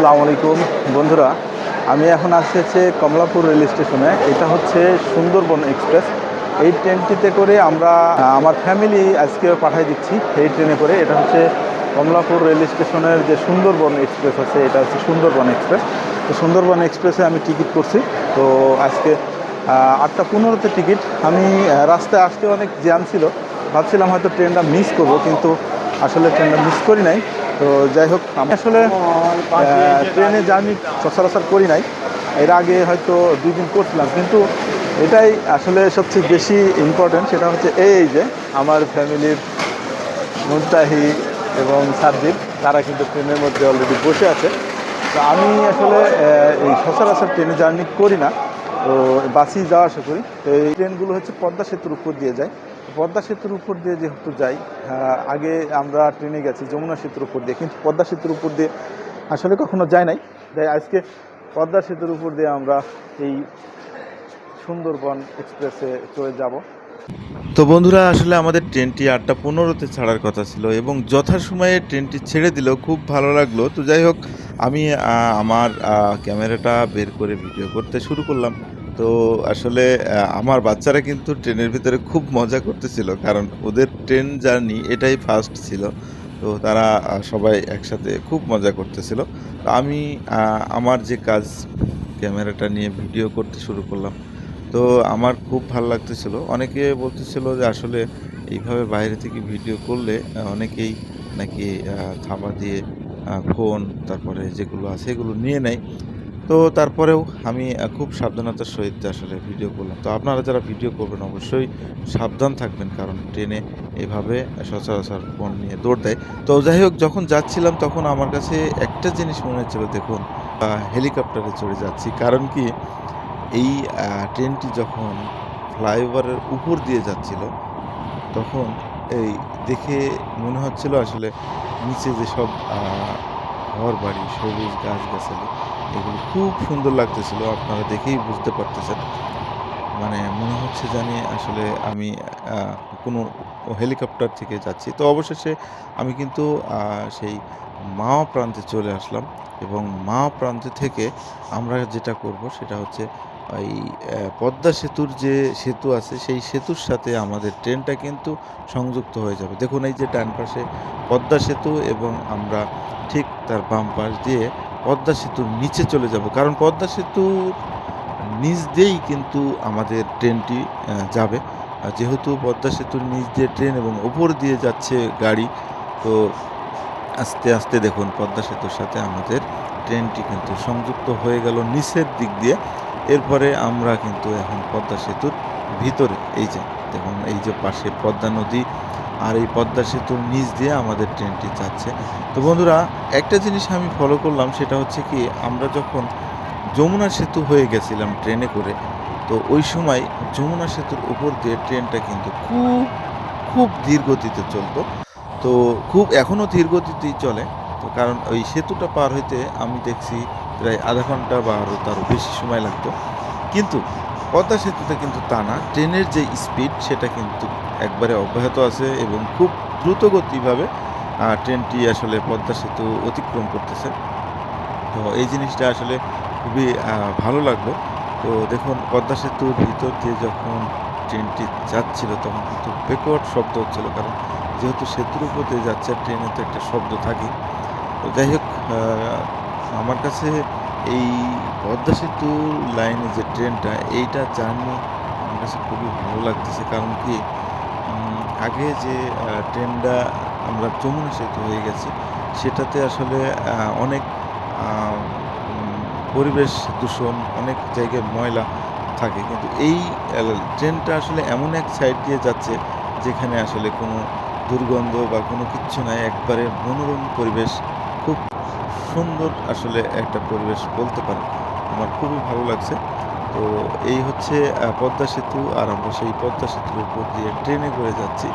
আসসালামু আলাইকুম। বন্ধুরা, আমি এখন আসছি কমলাপুর রেল স্টেশনে। এটা হচ্ছে সুন্দরবন এক্সপ্রেস। এই ট্রেনটিতে করে আমরা, আমার ফ্যামিলি আজকে পাঠিয়ে দিচ্ছি এই ট্রেনে করে। এটা হচ্ছে কমলাপুর রেল স্টেশনের যে সুন্দরবন এক্সপ্রেস আছে, এটা হচ্ছে সুন্দরবন এক্সপ্রেস। তো সুন্দরবন এক্সপ্রেসে আমি টিকিট করছি। তো আজকে আটটা পনেরোতে টিকিট। আমি রাস্তায় আসতে অনেক জ্যাম ছিল। ভাবছিলাম হয়তো ট্রেনটা মিস করব, কিন্তু আসলে ট্রেনটা মিস করি নাই। তো যাই হোক আমি আসলে ট্রেনে জার্নি সচরাচর করি নাই। এর আগে হয়তো দুই দিন করছিলাম, কিন্তু এটাই আসলে সবচেয়ে বেশি ইম্পর্ট্যান্ট সেটা হচ্ছে এই যে আমার ফ্যামিলির মুনতাহি এবং সাদ্দিক তারা কিন্তু ট্রেনের মধ্যে অলরেডি বসে আছে। তো আমি আসলে এই সচরাচর ট্রেনে জার্নি করি না, তো বাসেই যাওয়া আসা করি। তো এই ট্রেনগুলো হচ্ছে পদ্মা সেতুর উপর দিয়ে যায়। পদ্মা সেতুর উপর দিয়ে যেহেতু যাই আগে আমরা ট্রেনে গেছি যমুনা সেতুর উপর দিয়ে, কিন্তু পদ্মা সেতুর উপর দিয়ে আসলে কখনো যায় নাই। তাই আজকে পদ্মা সেতুর উপর দিয়ে আমরা এই সুন্দরবন এক্সপ্রেসে চলে যাব। তো বন্ধুরা, আসলে আমাদের ট্রেনটি আটটা পনেরোতে ছাড়ার কথা ছিল এবং যথাসময়ে ট্রেনটি ছেড়ে দিল খুব ভালো লাগল। তো যাই হোক, আমি আমার ক্যামেরাটা বের করে ভিডিও করতে শুরু করলাম। তো আসলে আমার বাচ্চারা কিন্তু ট্রেনের ভিতরে খুব মজা করতেছিল। কারণ ওদের ট্রেন জার্নি এটাই ফার্স্ট ছিল। তো তারা সবাই একসাথে খুব মজা করতেছিল। তো আমি আমার যে কাজ, ক্যামেরাটা নিয়ে ভিডিও করতে শুরু করলাম। তো আমার খুব ভালো লাগতেছিল। অনেকে বলতেছিল যে আসলে এইভাবে বাইরে থেকে ভিডিও করলে অনেকেই নাকি থাবা দিয়ে ফোন, তারপরে যেগুলো আছে এগুলো নিয়ে নেয়। তো তারপরেও আমি খুব সাবধানতার সহিত আসলে ভিডিও করলাম। তো আপনারা যারা ভিডিও করবেন, অবশ্যই সাবধান থাকবেন, কারণ ট্রেনে এভাবে সচরাচর ফোন নিয়ে দৌড় দেয়। তো যাই হোক, যখন যাচ্ছিলাম, তখন আমার কাছে একটা জিনিস মনে হচ্ছিল, দেখুন হেলিকপ্টারে চড়ে যাচ্ছি। কারণ কি, এই ট্রেনটি যখন ফ্লাইওভারের উপর দিয়ে যাচ্ছিল, তখন এই দেখে মনে হচ্ছিল আসলে নিচে যেসব ঘর বাড়ি সবুজ গাছ গাছালি এগুলো খুব সুন্দর লাগতেছিল, আপনারা দেখেই বুঝতে পারতেছেন। মানে মনে হচ্ছে জানি আসলে আমি কোনো হেলিকপ্টার থেকে যাচ্ছি। তো অবশেষে আমি কিন্তু সেই মাওয়া প্রান্তে চলে আসলাম এবং মাওয়া প্রান্ত থেকে আমরা যেটা করব সেটা হচ্ছে এই পদ্মা সেতুর যে সেতু আছে, সেই সেতুর সাথে আমাদের ট্রেনটা কিন্তু সংযুক্ত হয়ে যাবে। দেখুন এই যে ডান পাশে পদ্মা সেতু এবং আমরা ঠিক তার বাম পাশ দিয়ে পদ্মা সেতুর নিচে চলে যাব। কারণ পদ্মা সেতুর নিচ দিয়েই কিন্তু আমাদের ট্রেনটি যাবে। যেহেতু পদ্মা সেতুর নিচ দিয়ে ট্রেন এবং ওপর দিয়ে যাচ্ছে গাড়ি, তো আস্তে আস্তে দেখুন পদ্মা সেতুর সাথে আমাদের ট্রেনটি কিন্তু সংযুক্ত হয়ে গেল নিচের দিক দিয়ে। এরপরে আমরা কিন্তু এখন পদ্মা সেতুর ভিতরে, এই যে দেখুন, এই যে পাশে পদ্মা নদী আর এই পদ্মা সেতুর নিচ দিয়ে আমাদের ট্রেনটি যাচ্ছে। তো বন্ধুরা, একটা জিনিস আমি ফলো করলাম, সেটা হচ্ছে কি, আমরা যখন যমুনা সেতু হয়ে গেছিলাম ট্রেনে করে, তো ওই সময় যমুনা সেতুর উপর দিয়ে ট্রেনটা কিন্তু খুব খুব ধীর গতিতে চলতো। তো খুব এখনও ধীর গতিতেই চলে, তো কারণ ওই সেতুটা পার হইতে আমি দেখছি প্রায় আধা ঘণ্টা বা আরও তারও বেশি সময় লাগতো। কিন্তু পদ্মা সেতুতে কিন্তু তা না, ট্রেনের যে স্পিড সেটা কিন্তু একবারে অব্যাহত আছে এবং খুব দ্রুতগতিভাবে ট্রেনটি আসলে পদ্মা সেতু অতিক্রম করতেছে। তো এই জিনিসটা আসলে খুবই ভালো লাগল। তো দেখুন, পদ্মা সেতুর ভিতর দিয়ে যখন ট্রেনটি যাচ্ছিল তখন কিন্তু বেকওয়ার্ড শব্দ হচ্ছিল, কারণ যেহেতু সেতুর উপর দিয়ে যাচ্ছে, ট্রেনে তো একটা শব্দ থাকে তো যাই হোক আমার কাছে এই পদ্মা সেতু লাইনে যে ট্রেনটা এইটা জার্নি আমার কাছে খুবই ভালো লাগতেছে। কারণ কি আগে যে ট্রেনটা আমরা যমুনা সেতু হয়ে গেছি, সেটাতে আসলে অনেক পরিবেশ দূষণ, অনেক জায়গায় ময়লা থাকে। কিন্তু এই ট্রেনটা আসলে এমন এক সাইড দিয়ে যাচ্ছে, যেখানে আসলে কোনো দুর্গন্ধ বা কোনো কিচ্ছু নাই। একবারে মনোরম পরিবেশ, খুব সুন্দর আসলে একটা পরিবেশ বলতে পারেন। আমার খুবই ভালো লাগছে। তো এই হচ্ছে পদ্মা সেতু আর আমরা সেই পদ্মা সেতুর উপর দিয়ে ট্রেনে করে যাচ্ছি।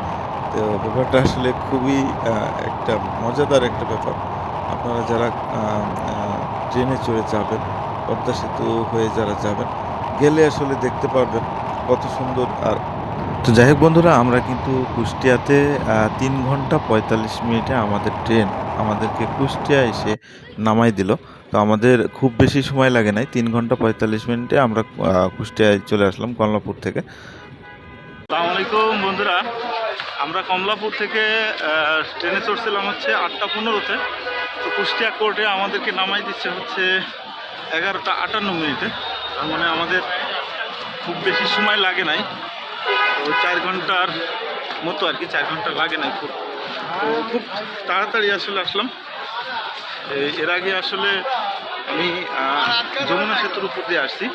তো ব্যাপারটা আসলে খুবই একটা মজাদার একটা ব্যাপার। আপনারা যারা ট্রেনে চড়ে যাবেন, পদ্মা সেতু হয়ে যারা যাবেন, গেলে আসলে দেখতে পারবেন কত সুন্দর। আর তো যাই হোক বন্ধুরা, আমরা কিন্তু কুষ্টিয়াতে তিন ঘণ্টা পঁয়তাল্লিশ মিনিটে আমাদের ট্রেন আমাদেরকে কুষ্টিয়া এসে নামাই দিল। তো আমাদের খুব বেশি সময় লাগে নাই, তিন ঘণ্টা পঁয়তাল্লিশ মিনিটে আমরা কুষ্টিয়ায় চলে আসলাম কমলাপুর থেকে। বন্ধুরা, আমরা কমলাপুর থেকে ট্রেনে চড়ছিলাম হচ্ছে আটটা পনেরোতে। তো কুষ্টিয়া কোর্টে আমাদেরকে নামাই দিচ্ছে হচ্ছে এগারোটা আটান্ন মিনিটে। তার মানে আমাদের খুব বেশি সময় লাগে নাই। তো চার ঘণ্টার মতো আর কি, চার ঘণ্টা লাগে নাই খুব। তো খুব তাড়াতাড়ি আসলে আসলাম। এর আগে আসলে আমি যমুনা সেতুর উপর দিয়ে আসছি।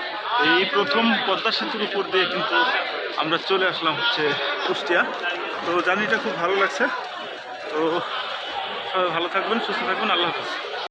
এই প্রথম পদ্মা সেতুর উপর দিয়ে কিন্তু আমরা চলে আসলাম হচ্ছে কুষ্টিয়া। তো জার্নিটা খুব ভালো লাগছে। তো সবাই ভালো থাকবেন, সুস্থ থাকবেন, আল্লাহ হাফিজ।